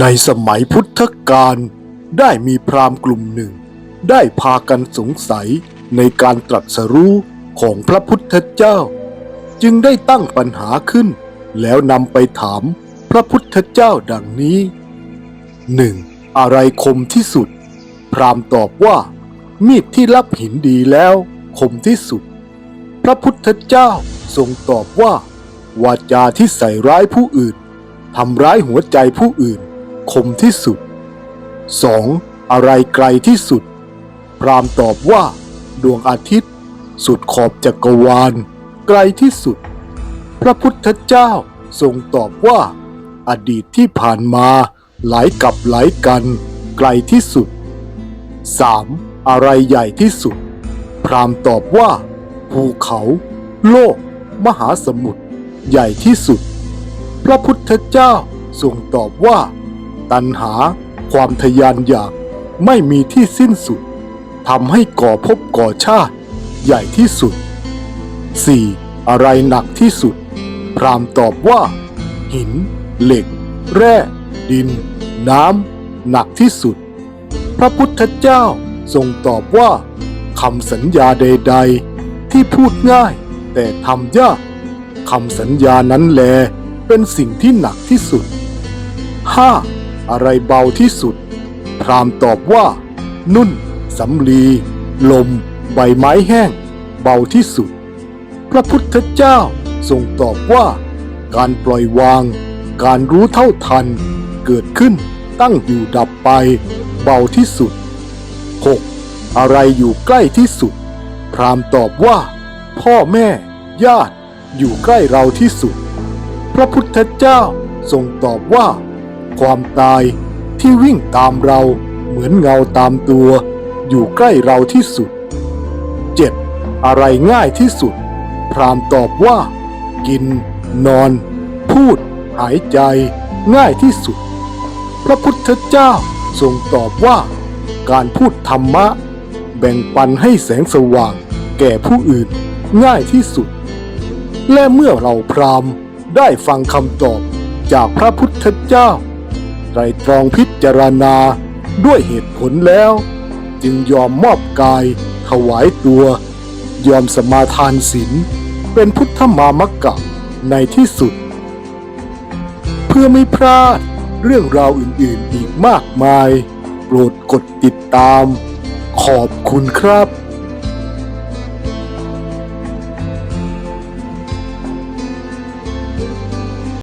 ในสมัยพุทธกาลได้มีพราหมณ์กลุ่มหนึ่ง ได้พากันสงสัยในการตรัสรู้ของพระพุทธเจ้า จึงได้ตั้งปัญหาขึ้น แล้วนำไปถามพระพุทธเจ้าดังนี้หนึ่งอะไรคมที่สุด พราหมณ์ตอบว่า มีดที่รับหินดีแล้วคมที่สุด พระพุทธเจ้าทรงตอบว่า วาจาที่ใส่ร้ายผู้อื่นทำร้ายหัวใจผู้อื่น คมที่สุด 2. อะไรไกลที่สุด พราหมณ์ตอบว่า ดวงอาทิตย์ สุดขอบจักรวาล ไกลที่สุด พระพุทธเจ้าทรงตอบว่า อดีตที่ผ่านมาหลายกับหลายกัน ไกลที่สุด 3. อะไรใหญ่ที่สุด พราหมณ์ตอบว่า ภูเขา โลก มหาสมุทรใหญ่ที่สุด พระพุทธเจ้าทรงตอบว่า ตัณหา ความทยานอยากไม่มีที่สิ้นสุดทำให้ก่อภพก่อชาติ ใหญ่ที่สุด 4. อะไรหนักที่สุด พรามตอบว่า หิน เหล็ก แร่ ดิน น้ำ หนักที่สุด พระพุทธเจ้าทรงตอบว่าคำสัญญาใด ๆ ที่พูดง่าย แต่ทำยากคำสัญญานั้นแลเป็นสิ่งที่หนักที่สุด 5. อะไรเบาที่สุด พรามตอบว่า นุ่นสำลี ลม ใบไม้แห้ง เบาที่สุด พระพุทธเจ้าทรงตอบว่า การปล่อยวาง การรู้เท่าทัน เกิดขึ้นตั้งอยู่ดับไป เบาที่สุด 6. อะไรอยู่ใกล้ที่สุด พรามตอบว่า พ่อแม่ ญาติ อยู่ใกล้เราที่สุด พระพุทธเจ้าทรงตอบว่า ความตายที่วิ่งตามเราเหมือนเงาตามตัว อยู่ใกล้เราที่สุด 7. อะไรง่ายที่สุด พรามตอบว่า กิน นอน พูด หายใจ ง่ายที่สุด พระพุทธเจ้าทรงตอบว่า การพูดธรรมะ แบ่งปันให้แสงสว่าง แก่ผู้อื่น ง่ายที่สุด และเมื่อเราพรามได้ฟังคำตอบจากพระพุทธเจ้า ไตรตรองพิจารณาด้วยเหตุผลแล้ว จึงยอมมอบกาย ถวายตัว ยอมสมาทานศีลเป็นพุทธมามกะในที่สุด เพื่อไม่พลาดเรื่องราวอื่นๆอีกมากมาย โปรดกดติดตาม ขอบคุณครับ